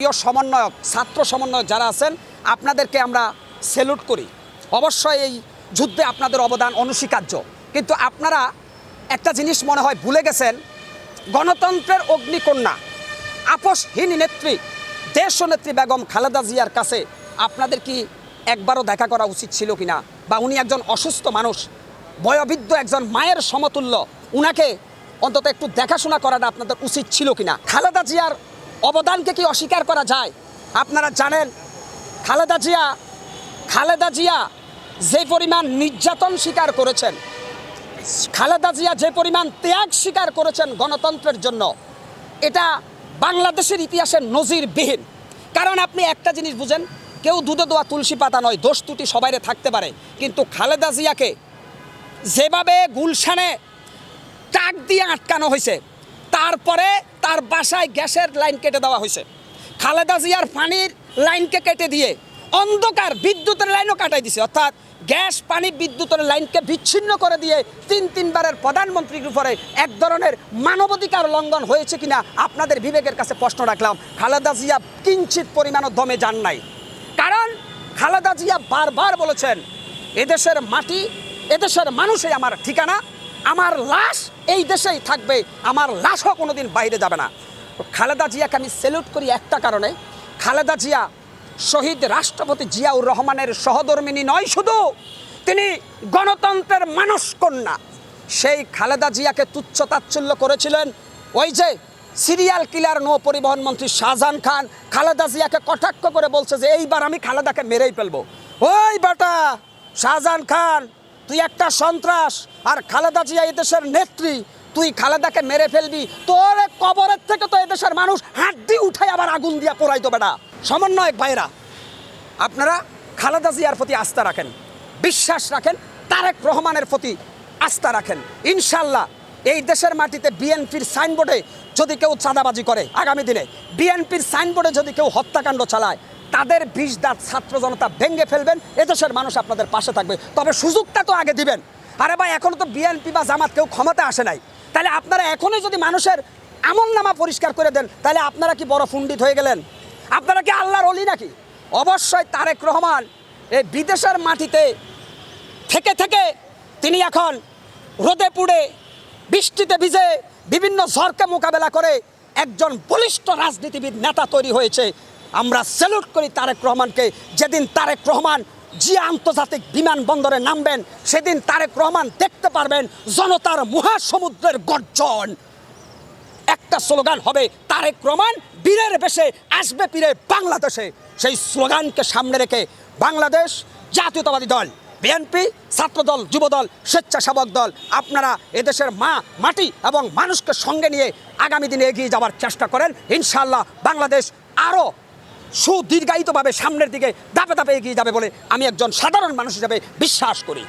প্রিয় সমন্বয়ক, ছাত্র সমন্বয়ক যারা আছেন, আপনাদেরকে আমরা সেলুট করি। অবশ্যই এই যুদ্ধে আপনাদের অবদান অনস্বীকার্য। কিন্তু আপনারা একটা জিনিস মনে হয় ভুলে গেছেন, গণতন্ত্রের অগ্নিকন্যা আপসহীন নেত্রী দেশ নেত্রী বেগম খালেদা জিয়ার কাছে আপনাদের কি একবারও দেখা করা উচিত ছিল কিনা? বা উনি একজন অসুস্থ মানুষ, বয়োবৃদ্ধ একজন মায়ের সমতুল্য, উনাকে অন্তত একটু দেখাশোনা করাটা আপনাদের উচিত ছিল কিনা? খালেদা জিয়ার অবদানকে কি অস্বীকার করা যায়? আপনারা জানেন, খালেদা জিয়া খালেদা জিয়া যে পরিমাণ নির্যাতন স্বীকার করেছেন, খালেদা জিয়া যে পরিমাণ ত্যাগ স্বীকার করেছেন গণতন্ত্রের জন্য, এটা বাংলাদেশের ইতিহাসের নজিরবিহীন। কারণ আপনি একটা জিনিস বুঝেন, কেউ দুধে দোয়া তুলসী পাতা নয়, দোষ ত্রুটি সবাইরে থাকতে পারে। কিন্তু খালেদা জিয়াকে যেভাবে গুলশানে ট্রাক দিয়ে আটকানো হয়েছে, তারপরে তার বাসায় গ্যাসের লাইন কেটে দেওয়া হয়েছে। খালেদা জিয়ার পানির লাইনকে কেটে দিয়ে অন্ধকার বিদ্যুতের লাইনও কাটাই দিছে। অর্থাৎ গ্যাস, পানি, বিদ্যুতের লাইনকে বিচ্ছিন্ন করে দিয়ে তিন তিনবারের প্রধানমন্ত্রীর উপরে এক ধরনের মানবাধিকার লঙ্ঘন হয়েছে কিনা আপনাদের বিবেকের কাছে প্রশ্ন রাখলাম। খালেদা জিয়া কিঞ্চিত পরিমাণও দমে যান নাই। কারণ খালেদা জিয়া বারবার বলেছেন, এদেশের মাটি, এদেশের মানুষই আমার ঠিকানা আমার লাশ এই দেশেই থাকবে, আমার লাশও কোনোদিন বাইরে যাবে না। খালেদা জিয়াকে আমি সেলুট করি একটা কারণে, খালেদা জিয়া শহীদ রাষ্ট্রপতি জিয়াউর রহমানের সহধর্মিনী নয় শুধু, তিনি গণতন্ত্রের মানুষ কন্যা। সেই খালেদা জিয়াকে তুচ্ছ তাচ্ছল্য করেছিলেন ওই যে সিরিয়াল কিলার নৌ পরিবহন মন্ত্রী শাহজাহান খান। খালেদা জিয়াকে কটাক্ষ করে বলছে যে এইবার আমি খালেদাকে মেরেই ফেলব। ওই বেটা শাহজাহান খান তুই একটা সন্ত্রাস আর খালেদা জিয়া এই দেশের নেত্রী, তুই খালেদাকে মেরে ফেলবি। তোর কবরের থেকে তো এদেশের মানুষ হাড্ডি উঠাই আবার আগুন দিয়া পোড়াই দেবে না। সমন্বয়ক ভাইরা আপনারা খালেদা জিয়ার প্রতি আস্থা রাখেন, বিশ্বাস রাখেন, তারেক রহমানের প্রতি আস্থা রাখেন। ইনশাল্লাহ এই দেশের মাটিতে বিএনপির সাইনবোর্ডে যদি কেউ চাঁদাবাজি করে, আগামী দিনে বিএনপির সাইনবোর্ডে যদি কেউ হত্যাকাণ্ড চালায় তাদের বিষ দাঁত ছাত্র জনতা ভেঙে ফেলবেন, এদেশের মানুষ আপনাদের পাশে থাকবে। তবে সুযোগটা তো আগে দিবেন। আরে ভাই, এখনও তো বিএনপি বা জামাত কেউ ক্ষমতা আসে নাই। তাহলে আপনারা এখনই যদি মানুষের আমল নামা পরিষ্কার করে দেন, তাহলে আপনারা কি বড় ফুন্ডিত হয়ে গেলেন? আপনারা কি আল্লাহর অলি নাকি? অবশ্যই তারেক রহমান এই বিদেশের মাটিতে থেকে থেকে তিনি এখন রোদে পুড়ে, বৃষ্টিতে ভিজে, বিভিন্ন ঝড়কে মোকাবেলা করে একজন বলিষ্ঠ রাজনীতিবিদ নেতা তৈরি হয়েছে। আমরা স্যালুট করি তারেক রহমানকে। যেদিন তারেক রহমান জিয়া আন্তর্জাতিক বিমানবন্দরে নামবেন, সেদিন তারেক রহমান দেখতে পারবেন জনতার মহাসমুদ্রের গর্জন। একটা স্লোগান হবে, তারেক রহমান বীরের বেশে আসবে পীরে বাংলাদেশে। সেই স্লোগানকে সামনে রেখে বাংলাদেশ জাতীয়তাবাদী দল বিএনপি ছাত্রদল, যুবদল, স্বেচ্ছাসেবক দল, আপনারা এদেশের মা, মাটি এবং মানুষকে সঙ্গে নিয়ে আগামী দিনে এগিয়ে যাওয়ার চেষ্টা করেন। ইনশাল্লাহ বাংলাদেশ আরও সুদীর্ঘায়িতভাবে সামনের দিকে ধাপে ধাপে এগিয়ে যাবে বলে আমি একজন সাধারণ মানুষ হিসাবে বিশ্বাস করি।